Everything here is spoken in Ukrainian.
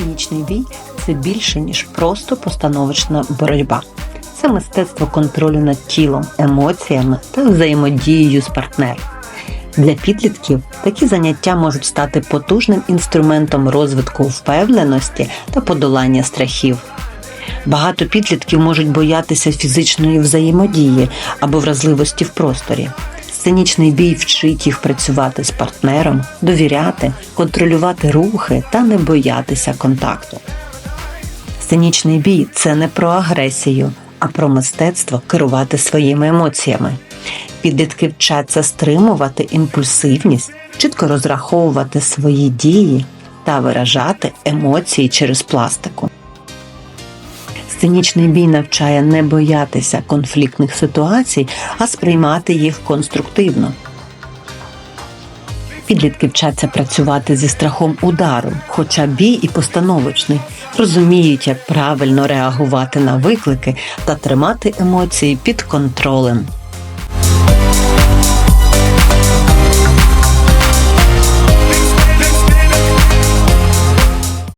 Сценічний бій це більше, ніж просто постановочна боротьба. Це мистецтво контролю над тілом, емоціями та взаємодією з партнером. Для підлітків такі заняття можуть стати потужним інструментом розвитку впевненості та подолання страхів. Багато підлітків можуть боятися фізичної взаємодії або вразливості в просторі. Сценічний бій вчить їх працювати з партнером, довіряти, контролювати рухи та не боятися контакту. Сценічний бій це не про агресію, а про мистецтво керувати своїми емоціями. Підлітки вчаться стримувати імпульсивність, чітко розраховувати свої дії та виражати емоції через пластику. Сценічний бій навчає не боятися конфліктних ситуацій, а сприймати їх конструктивно. Підлітки вчаться працювати зі страхом удару, хоча бій і постановочний, розуміють, як правильно реагувати на виклики та тримати емоції під контролем.